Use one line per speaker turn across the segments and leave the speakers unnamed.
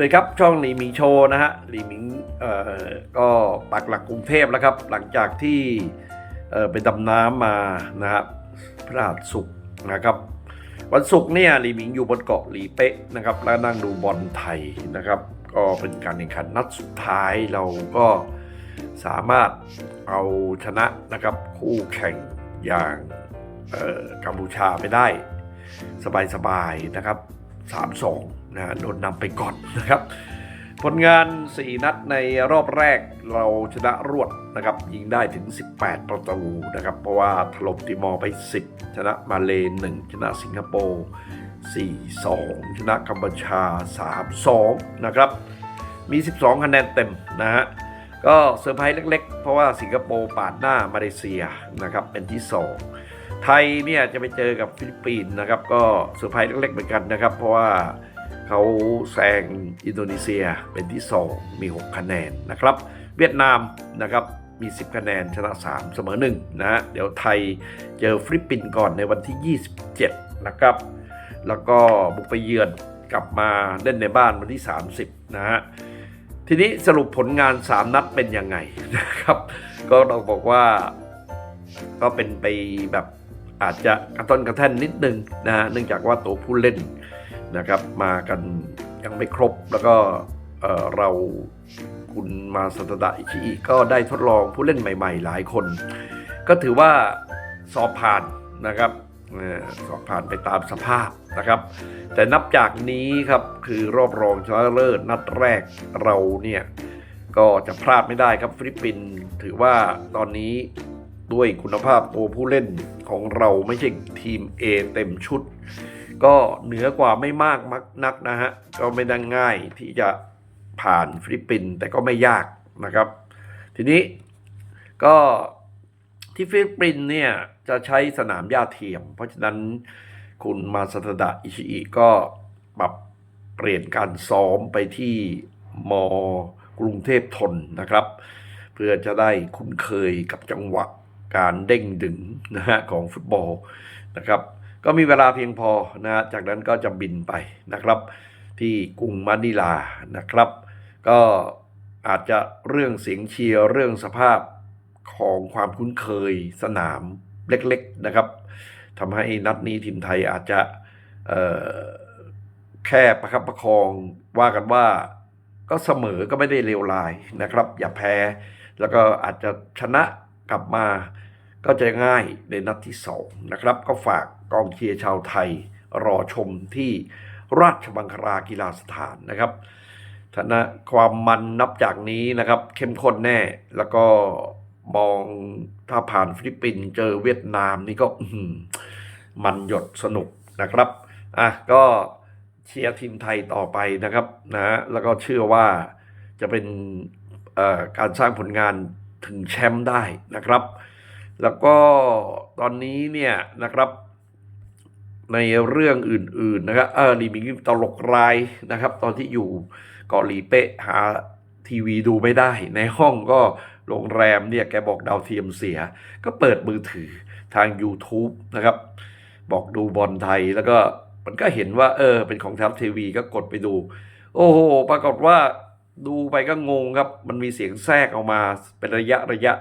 วัสดีครับ ช่องหลีหมิงโชว์นะฮะหลีหมิงเอ่อก็ปักหลักกรุงเทพแล้วครับ หลังจากที่เอ่อไปดำน้ำมานะครับพระหัสสุกนะครับ วันศุกร์เนี่ยหลีหมิงอยู่บนเกาะหลีเป๊ะนะครับ แล้วนั่งดูบอลไทยนะครับ ก็เป็นการแข่งขันนัดสุดท้ายเราก็สามารถเอาชนะนะครับคู่แข่งอย่างกัมพูชาไปได้ สบายๆนะครับ 3-2 นะโดนนำไปก่อนนะครับ ผลงาน 4 นัดในรอบแรกเราชนะรวดนะครับ ยิงได้ถึง 18 ประตูนะครับ เพราะว่าถล่มติมอร์ไป 10 ชนะมาเลย1ชนะสิงคโปร์ 4-2 ชนะกัมพูชา 3-2 นะครับ มี 12 คะแนนเต็มนะฮะก็เซอร์ไพรส์เล็กๆ เพราะว่าสิงคโปร์ปาดหน้ามาเลเซียนะครับเป็นที่ 2 ไทยเนี่ยจะไปเจอกับฟิลิปปินส์นะครับ ก็เซอร์ไพรส์เล็กๆเหมือนกันนะครับ เพราะว่า เขาแซงอินโดนีเซียเป็นที่ 2 มี 6 คะแนนนะครับ เวียดนามนะครับมี 10 คะแนนชนะ 3 เสมอ1นะฮะเดี๋ยวไทยเจอฟิลิปปินส์ก่อนในวันที่ 27 นะครับ แล้วก็บุกไปเยือนกลับมาเล่นในบ้านวันที่ 30 นะฮะทีนี้สรุปผลงาน 3 นัดเป็นยังไงนะครับ ก็ต้องบอกว่าก็เป็นไปแบบอาจจะกระต้นกระแท่นนิดนึงนะเนื่องจากว่าตัวผู้เล่น นะครับมากันยังไม่ครบแล้วก็เเราคุณมาสัตดะอิชิอิก็ได้ทดลองผู้เล่นใหม่ ๆ หลายคน ก็ถือว่าสอบผ่านนะครับสอบผ่านไปตามสภาพนะครับ แต่นับจากนี้ครับคือรอบรองชนะเลิศนัดแรกเราเนี่ยก็จะพลาดไม่ได้ครับฟิลิปปินส์ถือว่าตอนนี้ด้วยคุณภาพตัวผู้เล่นของเราไม่ใช่ทีม A เต็มชุด ก็เหนือกว่าไม่มากมักนักนะฮะ ก็ไม่ได้ง่ายที่จะผ่านฟิลิปปินส์แต่ก็ไม่ยากนะครับ ทีนี้ก็ที่ฟิลิปปินส์เนี่ยจะใช้สนามหญ้าเทียม เพราะฉะนั้นคุณมาสตดะอิชิอิก็ปรับเปลี่ยนการซ้อมไปที่มกรุงเทพทนนะครับ เพื่อจะได้คุ้นเคยกับจังหวะการเด้งดึงนะฮะของฟุตบอลนะครับ ก็มีเวลาเพียงพอนะจากนั้นก็จะบินไปนะครับ ที่กรุงมะนิลานะครับ ก็อาจจะเรื่องเสียงเชียร์เรื่องสภาพของความคุ้นเคยสนามเล็กๆนะครับทำให้นัดนี้ทีมไทยอาจจะแค่ประคับประคองว่ากันว่าก็เสมอก็ไม่ได้เลวร้ายนะครับ อย่าแพ้ แล้วก็อาจจะชนะกลับมา ก็จะง่ายในนัดที่สองนะครับ ก็ฝากกองเชียร์ชาวไทยรอชมที่ราชบังคลากีฬาสถานนะครับฐานะความมันนับจากนี้นะครับ เข้มข้นแน่แล้วก็มองถ้าผ่านฟิลิปปินส์เจอเวียดนามนี่ก็มันหยดสนุกนะครับอะก็เชียร์ทีมไทยต่อไปนะครับนะแล้วก็เชื่อว่าจะเป็นการสร้างผลงานถึงแชมป์ได้นะครับ แล้วก็ตอนนี้เนี่ยนะครับในเรื่องอื่นๆนะครับเออลีมิงตลกรายนะครับ ตอนที่อยู่เกาหลีเป๊ะหาทีวีดูไม่ได้ ในห้องก็โรงแรมเนี่ยแกบอกดาวเทียมเสีย ก็เปิดมือถือทาง YouTube นะครับ บอกดูบอลไทยแล้วก็มันก็เห็นว่า เออ เป็นของทัพทีวีก็กดไปดู โอ้โห ปรากฏว่าดูไปก็งงครับ มันมีเสียงแทรกออกมาเป็นระยะระยะ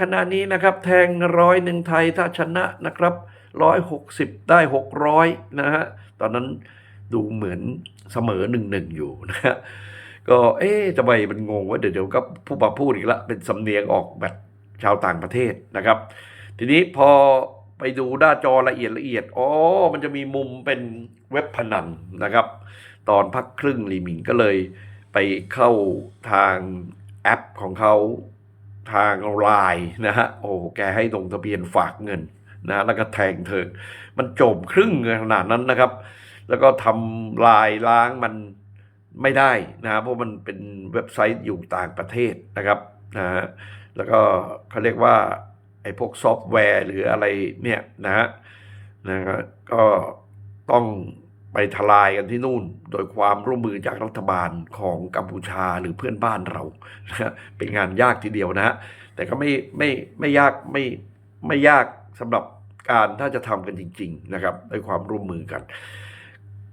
ขณะนี้นะครับแทงร้อยหนึ่งไทยถ้าชนะนะครับร้อยหกสิบได้หกร้อยนะฮะตอนนั้นดูเหมือนเสมอหนึ่งหนึ่งอยู่นะฮะก็เอ๊ะทำไมมันงงว่าเดี๋ยวเดี๋ยวก็ผู้มาพูดอีกละเป็นสำเนียงออกแบบชาวต่างประเทศนะครับ ทีนี้พอไปดูหน้าจอละเอียดละเอียดอ๋อมันจะมีมุมเป็นเว็บพนันนะครับ ตอนพักครึ่งลีมิงก็เลยไปเข้าทางแอปของเขา ทางไลน์นะฮะโอ้แกให้ลงทะเบียนฝากเงินนะแล้วก็แทงเถิงมันจมครึ่งขนาดนั้นนะครับ แล้วก็ทำลายล้างมันไม่ได้นะเพราะมันเป็นเว็บไซต์อยู่ต่างประเทศนะครับนะฮะแล้วก็เขาเรียกว่าไอ้พวกซอฟต์แวร์หรืออะไรเนี่ยนะฮะนะฮะก็ต้อง ไปทลายกันที่นู่น โดยความร่วมมือจากรัฐบาลของกัมพูชาหรือเพื่อนบ้านเรา เป็นงานยากทีเดียวนะฮะ แต่ก็ไม่ไม่ไม่ยากไม่ไม่ยากสำหรับการถ้าจะทำกันจริง ๆ นะครับด้วยความร่วมมือกัน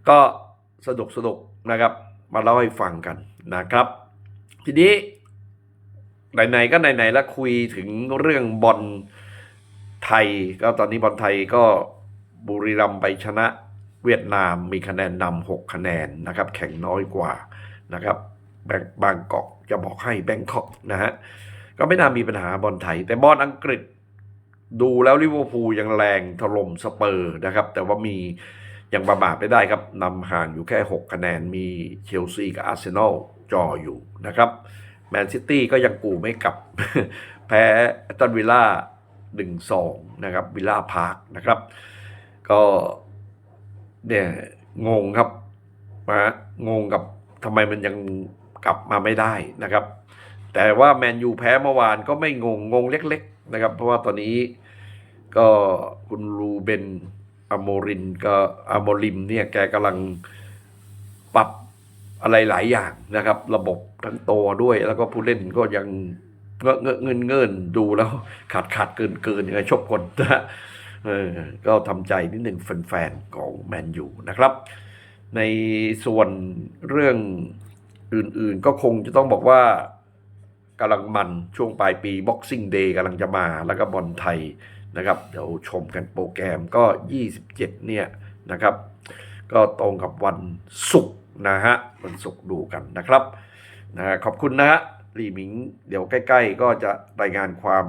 ก็สนุกสนุกนะครับ มาเล่าให้ฟังกันนะครับ ทีนี้ไหนๆก็ไหนๆแล้วคุยถึงเรื่องบอลไทย ก็ตอนนี้บอลไทยก็บุรีรัมย์ไปชนะ เวียดนามมีคะแนนนำหกคะแนนนะครับแข่งน้อยกว่านะครับแบงบางกอกจะบอกให้แบงคอกนะฮะก็ไม่น่ามีปัญหาบอลไทย แต่บอลอังกฤษดูแล้วลิเวอร์พูลยังแรงถล่มสเปอร์นะครับ แต่ว่ามียังประมาทไม่ได้ครับนำห่างอยู่แค่ 6 คะแนนมีเชลซีกับอาร์เซนอลจออยู่นะครับแมนซิตี้ก็ยังกูไม่กลับ แพ้แอตตันวิลล่า1-2 นะครับวิลล่าพาร์คนะครับ ก็ เนี่ยงงครับมางงกับทำไมมันยังกลับมาไม่ได้นะครับ แต่ว่าแมนยูแพ้เมื่อวานก็ไม่งงงงเล็ก ๆ นะครับ เพราะว่าตอนนี้ก็คุณรูเบนอโมรินก็อโมริมเนี่ยแกกำลังปรับอะไรหลายอย่างนะครับ ระบบทั้งตัวด้วย แล้วก็ผู้เล่นก็ยังเงอะเงอะเงินเงินดูแล้วขาดขาดเกินเกินยังไงชอบคนนะ เออก็ทำใจนิดหนึ่งแฟนๆของแมนยูนะครับ ในส่วนเรื่องอื่นๆ ก็คงจะต้องบอกว่ากำลังมันช่วงปลายปี Boxing Day กำลังจะมาแล้วก็บอลไทยนะครับ เดี๋ยวชมกันโปรแกรมก็ 27 เนี่ยนะครับ ก็ตรงกับวันศุกร์นะฮะวันศุกร์ดูกันนะครับนะฮะขอบคุณนะฮะ ลีมิงเดี๋ยวใกล้ ๆ ก็จะรายงานความ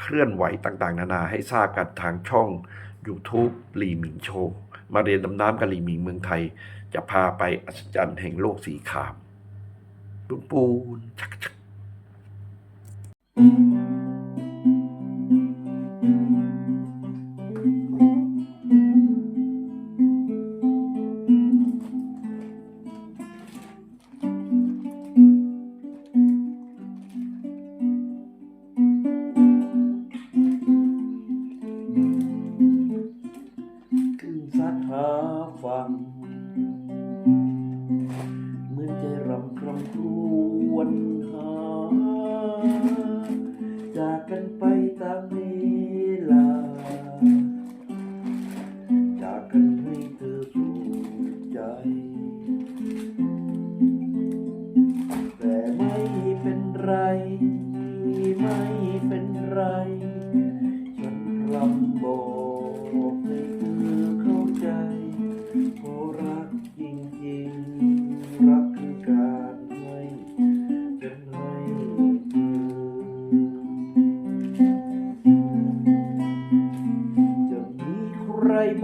เคลื่อนไหวต่างๆ นานาให้ทราบกันทางช่อง YouTube ลีมิงโชว์มาเรียนดำน้ำกับลีมิงเมืองไทย จะพาไปอัศจรรย์แห่งโลกสีขาวปูนปูนชักชักขึ้น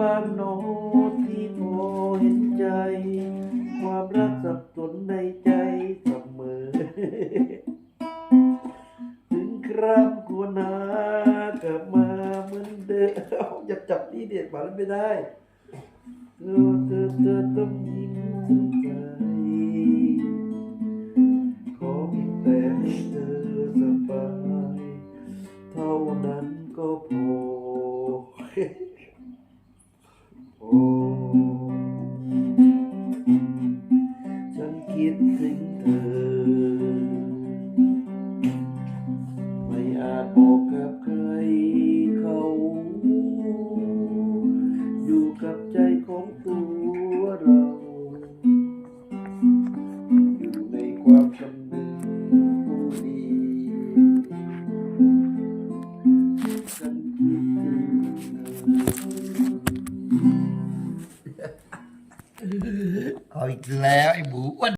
บ้างโนที่พอเห็นใจ ความรักสับสนในใจเสมอ ถึงครามควรหากลับมาเหมือนเดิมอย่าจับนี่เด็ดมาแล้วไม่ได้เธอเธอเธอต้องยิ้มใจขอเพียงแต่ให้เธอสบาย เท่านั้นก็พอ ฉันคิดถึงเธอ ไม่อาจบอกกับใครเขา อยู่กับใจของตัวเรา อยู่ในความ